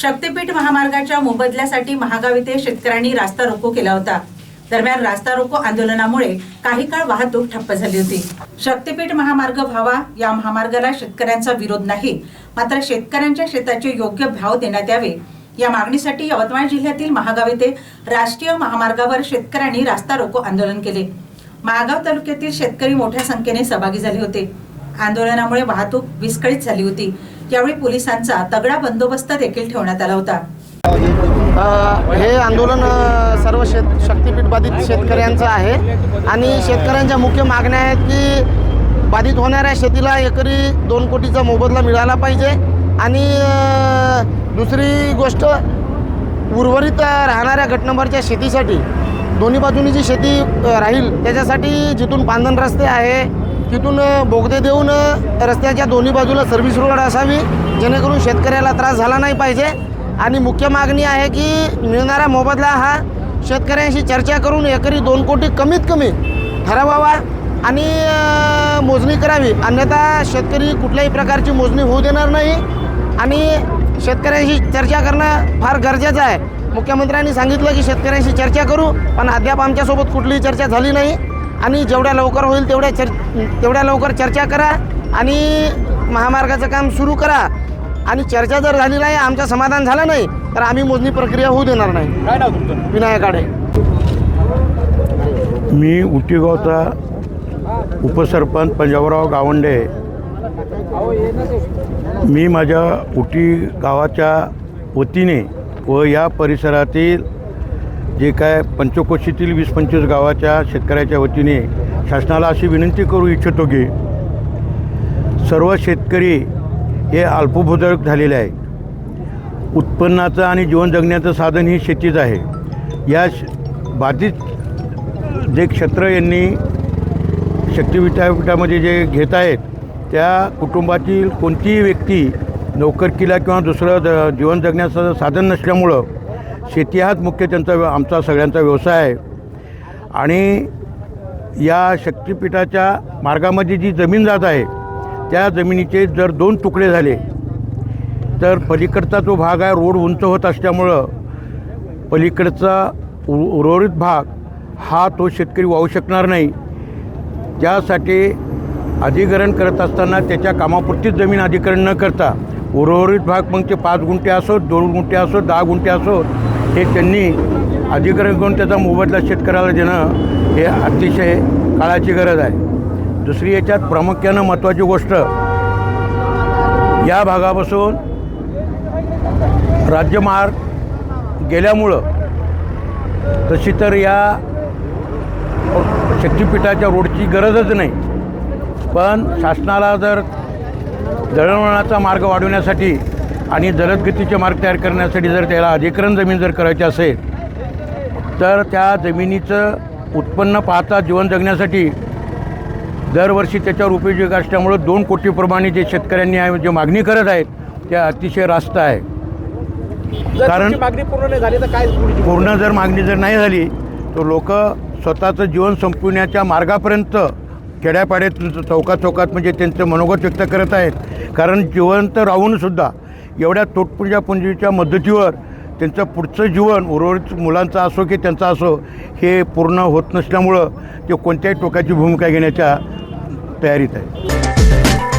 शक्तीपीठ महामार्गाच्या मोबदल्यासाठी महागाव येथे शेतकऱ्यांनी रास्ता रोको केला होता. दरम्यान रास्ता रोको आंदोलनामुळे काही काळ वाहतूक ठप्प झाली होती. शक्तीपीठ महामार्ग व्हावा या महामार्गाला शेतकऱ्यांचा विरोध नाही मात्र शेतकऱ्यांच्या शेताचे योग्य भाव देण्यात यावे. या मागणीसाठी यवतमाळ जिल्ह्यातील महागाव येथे राष्ट्रीय महामार्गावर शेतकऱ्यांनी रास्ता रोको आंदोलन केले. महागाव तालुक्यातील शेतकरी मोठ्या संख्येने सहभागी झाले होते. आंदोलनामुळे वाहतूक विस्कळीत झाली होती. यावेळी पोलिसांचा तगडा बंदोबस्त देखील ठेवण्यात आला होता. हे आंदोलन सर्व शेत शक्तीपीठ बाधित शेतकऱ्यांचं आहे. आणि शेतकऱ्यांच्या मुख्य मागण्या आहेत की बाधित होणाऱ्या शेतीला एकरी दोन कोटीचा मोबदला मिळाला पाहिजे. आणि दुसरी गोष्ट उर्वरित राहणाऱ्या गटनंबरच्या शेतीसाठी दोन्ही बाजूनी जी शेती राहील त्याच्यासाठी जिथून पांधन रस्ते आहे तिथून बोगदे देऊन रस्त्याच्या दोन्ही बाजूला सर्व्हिस रोड असावी. जेणेकरून शेतकऱ्याला त्रास झाला नाही पाहिजे. आणि मुख्य मागणी आहे की मिळणारा मोबदला हा शेतकऱ्यांशी चर्चा करून एकरी दोन कोटी कमीत कमी ठरवावा आणि मोजणी करावी. अन्यथा शेतकरी कुठल्याही प्रकारची मोजणी होऊ देणार नाही. आणि शेतकऱ्यांशी चर्चा करणं फार गरजेचं आहे. मुख्यमंत्र्यांनी सांगितलं की शेतकऱ्यांशी चर्चा करू पण अद्याप आमच्यासोबत कुठलीही चर्चा झाली नाही. आणि जेवढ्या लवकर होईल तेवढ्या चर तेवढ्या लवकर चर्चा करा आणि महामार्गाचं काम सुरू करा. आणि चर्चा जर झाली नाही आमचं समाधान झालं नाही तर आम्ही मोजणी प्रक्रिया होऊ देणार नाही. काय नाव तुमचं? विनायक आडे. मी उटीगावचा उपसरपंच पंजाबराव गावंडे. मी माझ्या उटी गावाच्या वतीने व या परिसरातील जे काय पंचकोशीतील वीस पंचवीस गावाच्या शेतकऱ्याच्या वतीने शासनाला अशी विनंती करू इच्छितो की सर्व शेतकरी हे अल्पभूधारक झालेले आहे उत्पन्नाचं आणि जीवन जगण्याचं साधन ही शेतीच आहे. या श- बाधित जे क्षेत्र यांनी शक्तीपीठापीठामध्ये जे घेत आहेत त्या कुटुंबातील कोणतीही व्यक्ती नोकरकीला किंवा दुसरं ज जीवन जगण्याचं साधन नसल्यामुळं शेती हाच मुख्य त्यांचा व्य- आमचा सगळ्यांचा व्यवसाय आहे. आणि या शक्तिपीठाच्या मार्गामध्ये जी जमीन जात आहे त्या जमिनीचे जर दोन तुकडे झाले तर पलीकडचा जो भाग आहे रोड उंच होत असल्यामुळं पलीकडचा उ उर्वरित भाग हा तो शेतकरी वाहू शकणार नाही. त्यासाठी अधिग्रहण करत असताना त्याच्या कामापुरतीच जमीन अधिग्रहण न करता उर्वरित भाग मग ते पाच गुंठे असो दोन गुंठे असो दहा गुंठे असो हे त्यांनी अधिकरण करून त्याचा मोबदला शेतकऱ्याला देणं हे अतिशय काळाची गरज आहे. दुसरी याच्यात प्रामुख्यानं महत्त्वाची गोष्ट या भागापासून राज्यमार्ग गेल्यामुळं तशी तर या शक्तीपीठाच्या रोडची गरजच नाही. पण शासनाला जर दळणवळणाचा मार्ग वाढवण्यासाठी आणि जलदगतीचे मार्ग तयार करण्यासाठी जर त्याला अधिकरण जमीन जर करायची असेल तर त्या जमिनीचं उत्पन्न पाहता जीवन जगण्यासाठी दरवर्षी त्याच्यावर उपयोगी असल्यामुळं दोन कोटीप्रमाणे जे शेतकऱ्यांनी आहे जे मागणी करत आहेत त्या अतिशय रास्त आहे. कारण- मागणी पूर्ण नाही झाली तर काय पूर्ण जर मागणी जर नाही झाली तर लोक स्वतःचं जीवन संपवण्याच्या मार्गापर्यंत खेड्यापाड्यात चौकात चौकात म्हणजे त्यांचं मनोगत व्यक्त करत आहेत. कारण जिवंत राहूनसुद्धा एवढ्या तोटपुंजा पुंजीच्या मदतीवर त्यांचं पुढचं जीवन उर्वरित मुलांचं असो की त्यांचं असो हे पूर्ण होत नसल्यामुळं ते कोणत्याही टोकाची भूमिका घेण्याच्या तयारीत आहे